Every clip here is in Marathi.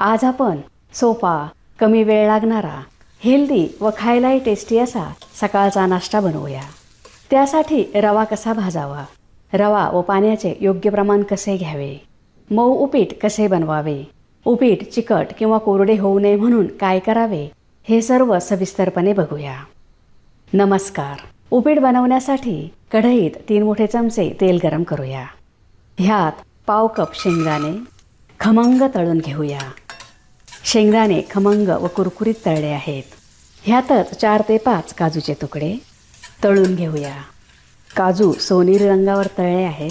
आज आपण सोपा कमी वेळ लागणारा हेल्दी व खायलाही टेस्टी असा सकाळचा नाश्ता बनवूया. त्यासाठी रवा कसा भाजावा? रवा व पाण्याचे योग्य प्रमाण कसे घ्यावे? मऊ उपीट कसे बनवावे? उपीट चिकट किंवा कोरडे होऊ नये म्हणून काय करावे? हे सर्व सविस्तरपणे बघूया. नमस्कार. उपीट बनवण्यासाठी कढईत तीन मोठे चमचे तेल गरम करूया. ह्यात पाव कप शेंगदाणे खमंग तळून घेऊया. शेंगदाणे खमंग व कुरकुरीत तळले आहेत. ह्यातच चार ते पाच काजूचे तुकडे. तळून घेऊया. काजू सोनेरी रंगावर तळले आहेत.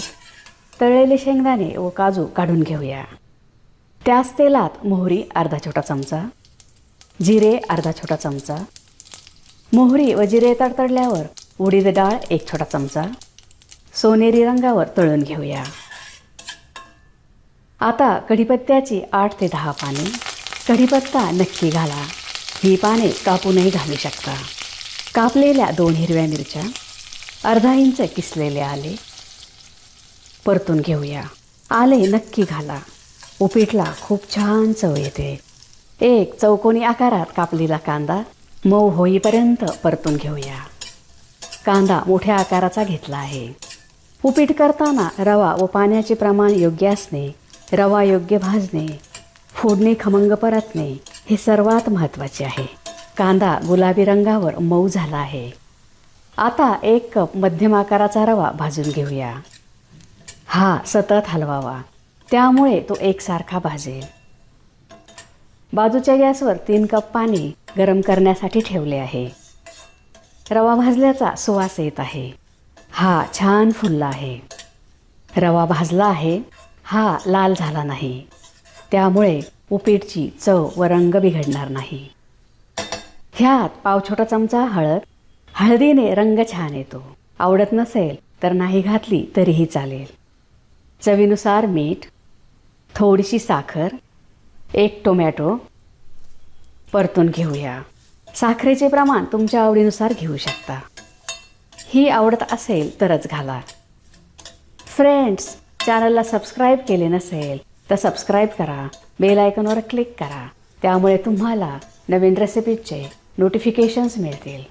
तळलेले शेंगदाणे व काजू काढून घेऊया. त्याच तेलात मोहरी अर्धा छोटा चमचा जिरे अर्धा छोटा चमचा मोहरी व जिरे तडतडल्यावर उडीद डाळ एक छोटा चमचा सोनेरी रंगावर तळून घेऊया. आता कढीपत्त्याची आठ ते दहा पाने कढीपत्ता नक्की घाला. ही पाने कापूनही घालू शकता. कापलेल्या दोन हिरव्या मिरच्या अर्धा इंच किसलेले आले. परतून घेऊया. आले नक्की घाला. उपीटला खूप छान चव येते. एक चौकोनी आकारात कापलेला कांदा मऊ होईपर्यंत परतून घेऊया. कांदा मोठ्या आकाराचा घेतला आहे. उपीट करताना रवा व पाण्याचे प्रमाण योग्य असणे रवा योग्य भाजणे फोडणी खमंग परतणे हे सर्वात महत्त्वाचे आहे. कांदा गुलाबी रंगावर मऊ झाला आहे. आता एक कप मध्यम आकाराचा रवा भाजून घेऊया. हा सतत हलवावा. त्यामुळे तो एकसारखा भाजेल. बाजूच्या गॅसवर तीन कप पाणी गरम करण्यासाठी ठेवले आहे. रवा भाजल्याचा सुवास येत आहे. हा छान फुलला आहे. रवा भाजला आहे. हा लाल झाला नाही. त्यामुळे उपीटची चव व रंग बिघडणार नाही. ह्यात पाव छोटा चमचा हळद. हळदीने रंग छान येतो. आवडत नसेल तर नाही घातली तरीही चालेल. चवीनुसार मीठ थोडीशी साखर एक टोमॅटो. परतून घेऊया. साखरेचे प्रमाण तुमच्या आवडीनुसार घेऊ शकता. ही आवडत असेल तरच घाला. फ्रेंड्स चॅनलला सबस्क्राईब केले नसेल तर सबस्क्राईब करा बेल आयकॉनवर क्लिक करा. त्यामुळे तुम्हाला नवीन रेसिपीजचे नोटिफिकेशन्स मिळतील.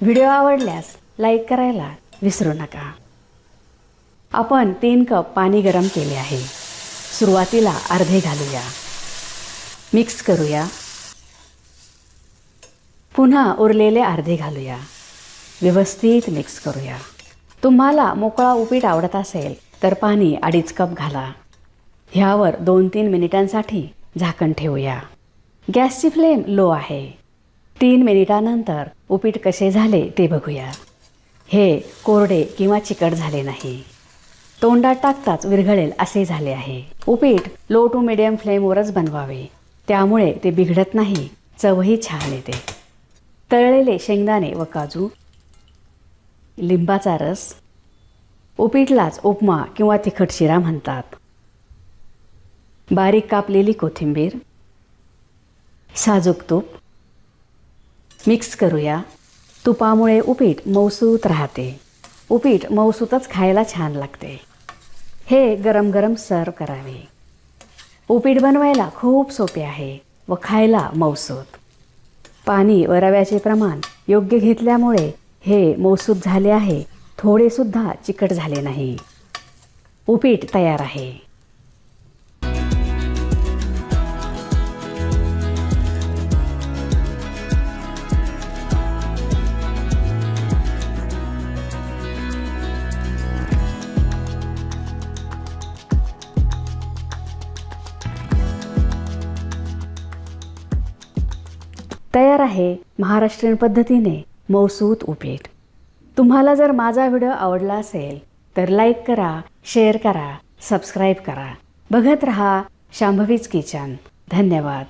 व्हिडिओ आवडल्यास लाईक करायला विसरू नका. आपण तीन कप पाणी गरम केले आहे. सुरुवातीला अर्धे घालूया. मिक्स करूया. पुन्हा उरलेले अर्धे घालूया. व्यवस्थित मिक्स करूया. तुम्हाला मोकळा उपीट आवडत असेल तर पाणी अडीच कप घाला. ह्यावर दोन तीन मिनिटांसाठी झाकण ठेवूया. गॅसची फ्लेम लो आहे. तीन मिनिटानंतर उपीट कसे झाले ते बघूया. हे कोरडे किंवा चिकट झाले नाही. तोंडात टाकताच विरघळेल असे झाले आहे. उपीट लो टू मिडियम फ्लेमवरच बनवावे. त्यामुळे ते बिघडत नाही. चवही छान येते. तळलेले शेंगदाणे व काजू. लिंबाचा रस. उपीटलाच उपमा किंवा तिखट शिरा म्हणतात. बारीक कापलेली कोथिंबीर साजूक तूप मिक्स करूया. तुपामुळे उपीट मऊसूत राहते. उपीट मऊसूतच खायला छान लागते. हे गरम गरम सर्व करावे. उपीट बनवायला खूप सोपे आहे व खायला मऊसूत. पाणी व रव्याचे प्रमाण योग्य घेतल्यामुळे हे मऊसूत झाले आहे. थोडेसुद्धा चिकट झाले नाही. उपीट तयार आहे. तयार आहे महाराष्ट्रीयन पद्धतीने मौसूत उपीट. तुम्हाला जर माझा व्हिडिओ आवडला असेल तर लाईक करा शेअर करा सबस्क्राईब करा. बघत रहा शांभवीच किचन. धन्यवाद.